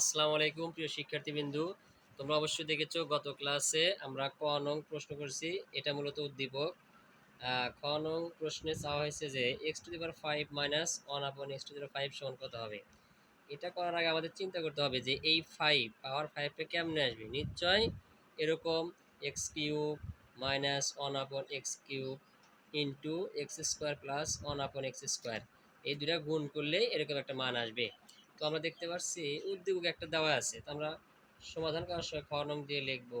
আসসালামু আলাইকুম, প্রিয় শিক্ষার্থীবৃন্দু। তোমরা অবশ্যই দেখেছ, গত ক্লাসে আমরা ক নং প্রশ্ন করছি। এটা মূলত উদ্দীপক। খ নং প্রশ্নে চাওয়া হয়েছে যে x to the power five minus one upon x to the five সমান কত হবে? এটা করার আগে আমাদের চিন্তা করতে হবে যে, এই ফাইভ পাওয়ার ফাইভটা কেমনে আসবে? নিশ্চয় এরকম x cube minus one upon x cube into x square plus one upon x square এই দুটা গুণ করলে এরকম একটা মান আসবে। তো আমরা দেখতে পাচ্ছি উদ্দীপক একটা দেওয়া আছে। তো আমরা সমাধান করার সময় খ নং দিয়ে লিখব,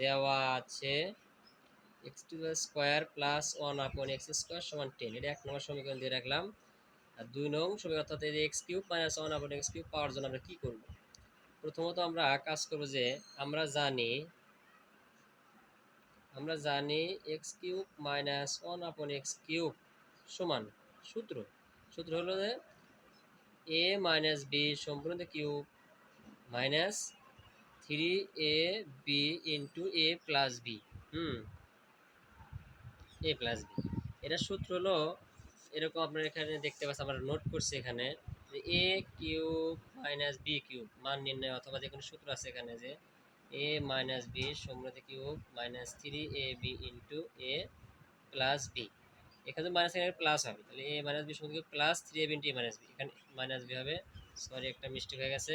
দেওয়া আছে x to square plus one upon x square সমান টেন এটা এক নম্বর সমীকরণ দিয়ে রাখলাম। আর দুই নং সমীকরণ অর্থাৎ এই x cube minus one upon x cube power জন্য আমরা কী করব? প্রথমত আমরা কাজ করব যে আমরা জানি আমরা জানি x cube minus one upon x cube সমান সূত্র। সূত্র হলো যে এ মাইনাস বি সম্পূর্ণ cube. Minus three a b into a plus b hmm? A plus b এটা সূত্র হলো, এরকম আপনার এখানে দেখতে পাচ্ছেন, আমরা নোট করছি এখানে যে a cube minus b cube, মান নির্ণয় অথবা যে কোনো সূত্র আছে এখানে যে এ মাইনাস বি সম্পূর্ণ cube minus three a b into a plus b এখানে মাইনাস এখানে প্লাস হবে। তাহলে এ মাইনাস বি সমান plus three a a minus b এখানে মাইনাস বি হবে। সরি একটা মিস্টেক হয়ে গেছে।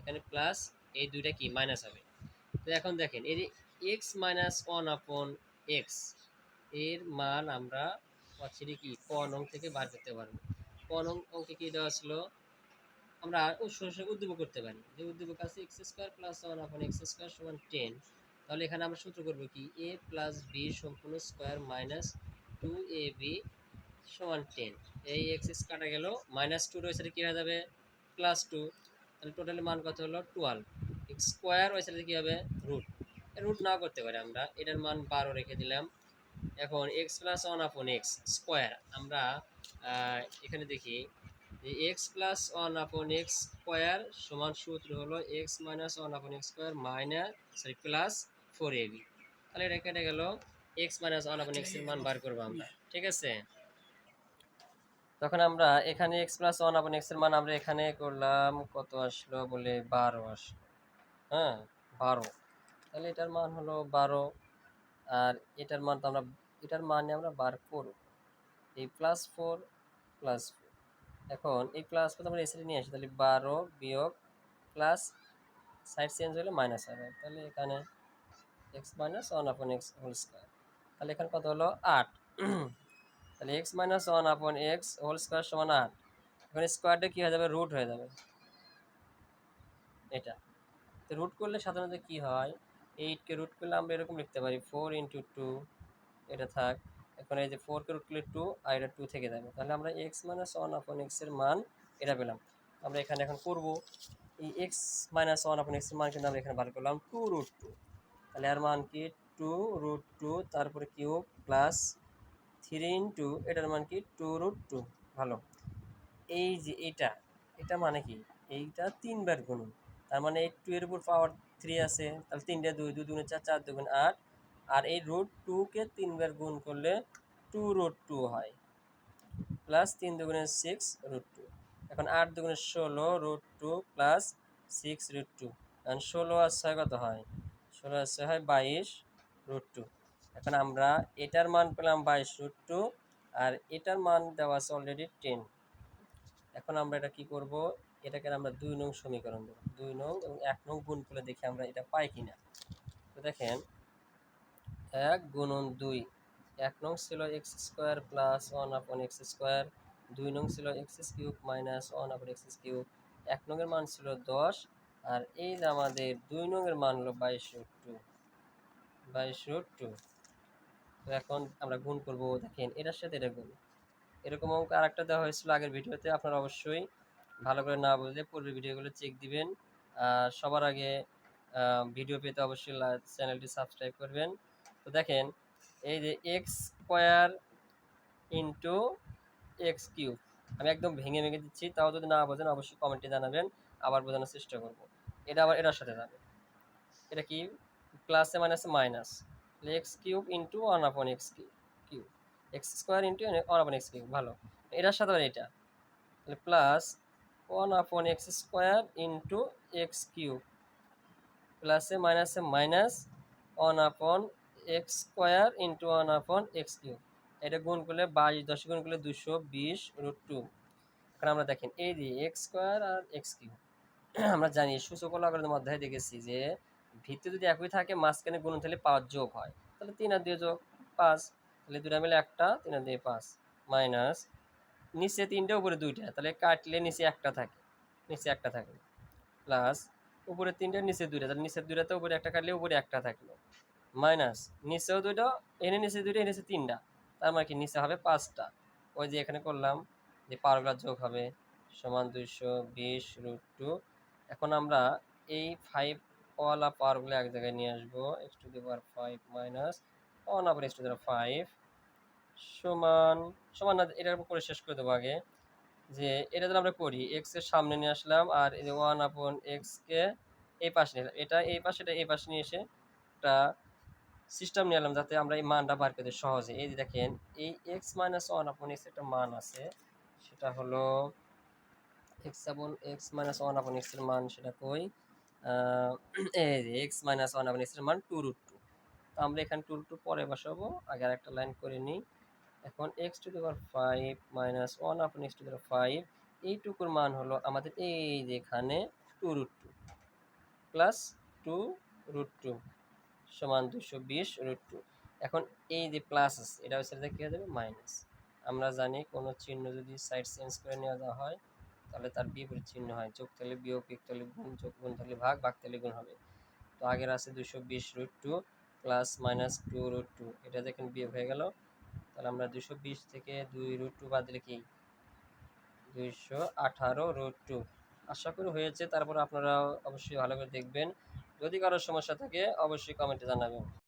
এখানে প্লাস এই দুইটা কি? মাইনাস হবে। তো এখন দেখেন যে এক্স মাইনাস ওয়ান আপন এক্সের মান আমরা পাচ্ছি কি? ক নং থেকে বার করতে পারব। ক নং অঙ্কে কী দেওয়া ছিল? আমরা উদ্দীপক করতে পারি। যে উদ্দীপক আছে x square plus one upon x square সমান টেন তাহলে এখানে আমরা সূত্র করব কি? এ প্লাস বি সম্পূর্ণ square minus two a b সমান টেন এই এক্সিস কাটা গেল মাইনাস টু সাইডে কী হয়ে যাবে? প্লাস টু তাহলে টোটালি মান কত হলো? টুয়েলভ স্কোয়ার সাইডে কী হবে? রুট রুট না করতে পারি আমরা। এটার মান বারো রেখে দিলাম। এখন x plus one upon x square আমরা এখানে দেখি যে x plus one upon x square সমান সূত্র হলো x minus one upon x square minus sorry plus four a b তাহলে এটা কেটে গেল এক্স মাইনাস ওয়ান আপন এক্সের মান বার করব আমরা, ঠিক আছে? তখন আমরা এখানে এক্স প্লাস ওয়ান আপন এক্সের মান আমরা এখানে করলাম, কত আসলো বলে বারো আসলো হ্যাঁ? বারো। তাহলে এটার মান হলো বারো, আর এটার মান তো আমরা, এটার মানে আমরা বার করব। এই প্লাস ফোর প্লাস ফোর এখন এই প্লাস ফোর আমরা এসে নিয়ে আসি, তাহলে বারো বিয়োগ প্লাস সাইড চেঞ্জ হলে মাইনাস হবে তাহলে এখানে x minus one upon x whole square তাহলে এখানে কত হলো? আট। তাহলে x minus one upon x whole square সমান আট। এখন স্কোয়ারটা কী হয়ে যাবে? রুট হয়ে যাবে। এটা। তো রুট করলে সাধারণত কী হয়? এইটকে রুট করলে আমরা এরকম লিখতে পারি। ফোর ইন্টু টু এটা থাক। এখন এই যে ফোরকে রুট করলে টু আর এটা টু থেকে যাবে। তাহলে আমরা এক্স মাইনাস ওয়ান আপন এক্সের মান এটা পেলাম। আমরা এখানে এখন করব। এই এক্স মাইনাস ওয়ান আপন এক্সের মান কিন্তু আমরা এখানে বার করলাম। টু রুট টু তাহলে এর মান কি? টু রুট টু, তারপরে কিউব প্লাস থ্রি ইন্টু, এটার মান কি? Two root two. ভালো। এই যে এটা এটা মানে কি? এইটা তিনবার গুণন। তার মানে এই টু এর উপর পাওয়ার থ্রি আছে, তাহলে তিনটে দুই দুই দুগুণে চার চার দুগুণ আট। আর এই রুট টুকে তিনবার গুণ করলে টু রুট টু হয়। প্লাস তিন দুগুণে সিক্স রুট টু এখন আট দুগুণে ষোলো root two plus six root two এখন ষোলো আর ছয় কত হয়? ষোলো আর ছয় হয় বাইশ। রুট টু এখন আমরা এটার মান পেলাম বাইশ রুট টু আর এটার মান দেওয়া আছে অলরেডি টেন এখন আমরা এটা কি করব? এটাকে আমরা দুই নং সমীকরণ দেবো। দুই নং এবং এক নং গুণ করে দেখি আমরা এটা পাই কিনা। তো দেখেন, এক গুণন দুই। এক নং ছিল x square plus one upon x square দুই নং ছিল x cube minus one upon x cube এক নংয়ের মান ছিল দশ, আর এই আমাদের দুই নংয়ের মান হলো বাইশ টু বাইশ রুট টু তো এখন আমরা গুণ করব, দেখেন, এটার সাথে এটা গুণ। এরকম অঙ্ক আরেকটা দেওয়া হয়েছিল আগের ভিডিওতে, আপনারা অবশ্যই ভালো করে না বুঝলে পূর্বের ভিডিওগুলো চেক দিবেন। আর সবার আগে ভিডিও পেতে অবশ্যই চ্যানেলটি সাবস্ক্রাইব করবেন। তো দেখেন, এই যে x square into x cube আমি একদম ভেঙে ভেঙে দিচ্ছি, তাও যদি না বোঝেন অবশ্যই কমেন্টে জানাবেন, আবার বোঝানোর চেষ্টা করব। এটা আবার এটার সাথে যাবে। এটা কি? প্লাসে মাইনাসে minus x cube into one upon x cube x square into one upon x cube ভালো। এটার সাথে আবার এটা। তাহলে plus one upon x square into x cube প্লাসে মাইনাসে minus one upon x square into one upon x cube এটা গুণ করলে বাইশ, দশ গুণ করলে দুশো বিশ রুট টু এখন আমরা দেখেন, এই দিয়ে এক্স স্কোয়ার আর এক্স কিউব আমরা জানি সূচক লগারিদম অধ্যায়ে দেখেছি যে ভিত্তি যদি একই থাকে, মাঝখানে গুণ তাহলে পাঁচ যোগ হয়। তাহলে তিন আর দিয়ে যোগ পাঁচ। তাহলে দুটা মিলে একটা, তিন আর দিয়ে পাঁচ। মাইনাস নিচে তিনটে, উপরে দুইটা। তাহলে কাটলে নিচে একটা থাকে। নিচে একটা থাকে। প্লাস উপরে তিনটে, নিচে দুইটা। তাহলে নিচের দুইটাতে উপরে একটা কাটলে উপরে একটা থাকল। মাইনাস নিচেও দুইটা, এনে নিচে দুইটা এনেছে তিনটা। তার মানে কি? নিচে হবে পাঁচটা। ওই যে এখানে করলাম যে পাওয়ারগুলো যোগ হবে সমান দুইশো বিশ রুট টু এখন আমরা এই ফাইভ ওয়ালা পাওয়ারগুলো এক জায়গায় নিয়ে আসব। X to the power five minus one আবার এক্স টু দি ফাইভ সমান সমান না এটা করে শেষ করে দেবো আগে। যে এটা যদি আমরা করি এক্সের সামনে নিয়ে আসলাম আর এই যে ওয়ান আপন এক্সকে এই পাশে নিলাম এটা এই পাশে, এটা এই পাশে নিয়ে এসে একটা সিস্টেম নিয়ে এলাম যাতে আমরা এই মানটা বার করতে সহজে। এই যে দেখেন, এই x minus one upon x একটা মান আছে, সেটা হলো এক্স আপন এক্স মাইনাস ওয়ান আপন এক্সের মান, সেটা কই? এক্স মাইনাস ওয়ান আপন এক্সের মান টু রুট টু তো আমরা এখানে টু রুট টু পরে বসাবো। আগে একটা লাইন করে নিই। এখন x to the power five minus one upon x to the power five এইটুকুর মান হলো আমাদের এই যে এখানে two root two plus two root two সমান দুশো বিশ রুট টু এখন এই যে প্লাস আছে, এটা হচ্ছে কী হয়ে যাবে? মাইনাস আমরা জানি কোনো চিহ্ন যদি সাইড চেঞ্জ করে নেওয়া হয় তাহলে তার বিপরীত চিহ্ন হয়। যোগ তাহলে বিয়োগ বিয়োগ তাহলে গুণ যোগ গুণ তাহলে ভাগ ভাগ তাহলে গুণ হবে। তো আগের আছে দুশো বিশ root two plus minus two root two এটা দেখেন বিয়োগ হয়ে গেল। তাহলে আমরা দুশো বিশ থেকে দুই রুট টু বাদ দিলে কি দুইশো আঠারো রুট টু আশা করি হয়েছে। তারপর আপনারা অবশ্যই ভালো করে দেখবেন। যদি কারোর সমস্যা থাকে, অবশ্যই কমেন্টে জানাবেন।